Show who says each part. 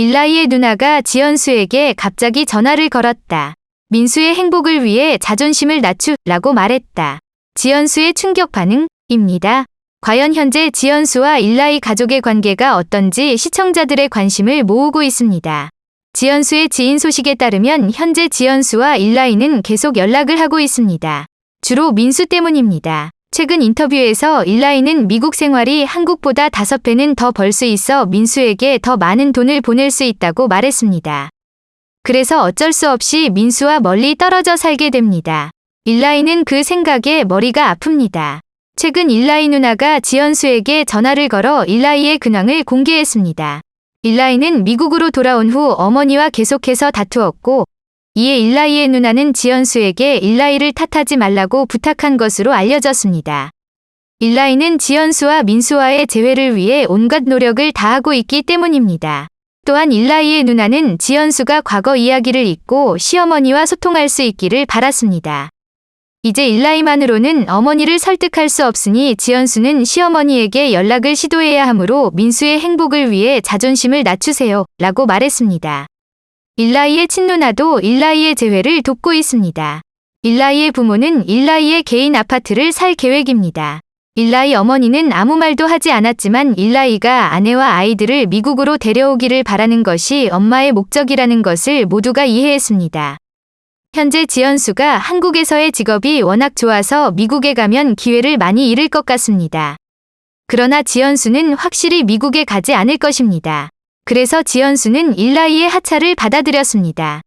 Speaker 1: 일라이의 누나가 지연수에게 갑자기 전화를 걸었다. 민수의 행복을 위해 자존심을 낮추라고 말했다. 지연수의 충격 반응입니다. 과연 현재 지연수와 일라이 가족의 관계가 어떤지 시청자들의 관심을 모으고 있습니다. 지연수의 지인 소식에 따르면 현재 지연수와 일라이는 계속 연락을 하고 있습니다. 주로 민수 때문입니다. 최근 인터뷰에서 일라이는 미국 생활이 한국보다 다섯 배는 더 벌 수 있어 민수에게 더 많은 돈을 보낼 수 있다고 말했습니다. 그래서 어쩔 수 없이 민수와 멀리 떨어져 살게 됩니다. 일라이는 그 생각에 머리가 아픕니다. 최근 일라이 누나가 지연수에게 전화를 걸어 일라이의 근황을 공개했습니다. 일라이는 미국으로 돌아온 후 어머니와 계속해서 다투었고, 이에 일라이의 누나는 지연수에게 일라이를 탓하지 말라고 부탁한 것으로 알려졌습니다. 일라이는 지연수와 민수와의 재회를 위해 온갖 노력을 다하고 있기 때문입니다. 또한 일라이의 누나는 지연수가 과거 이야기를 잊고 시어머니와 소통할 수 있기를 바랐습니다. 이제 일라이만으로는 어머니를 설득할 수 없으니 지연수는 시어머니에게 연락을 시도해야 하므로 민수의 행복을 위해 자존심을 낮추세요. 라고 말했습니다. 일라이의 친누나도 일라이의 재회를 돕고 있습니다. 일라이의 부모는 일라이의 개인 아파트를 살 계획입니다. 일라이 어머니는 아무 말도 하지 않았지만 일라이가 아내와 아이들을 미국으로 데려오기를 바라는 것이 엄마의 목적이라는 것을 모두가 이해했습니다. 현재 지연수가 한국에서의 직업이 워낙 좋아서 미국에 가면 기회를 많이 잃을 것 같습니다. 그러나 지연수는 확실히 미국에 가지 않을 것입니다. 그래서 지연수는 일라이의 하차를 받아들였습니다.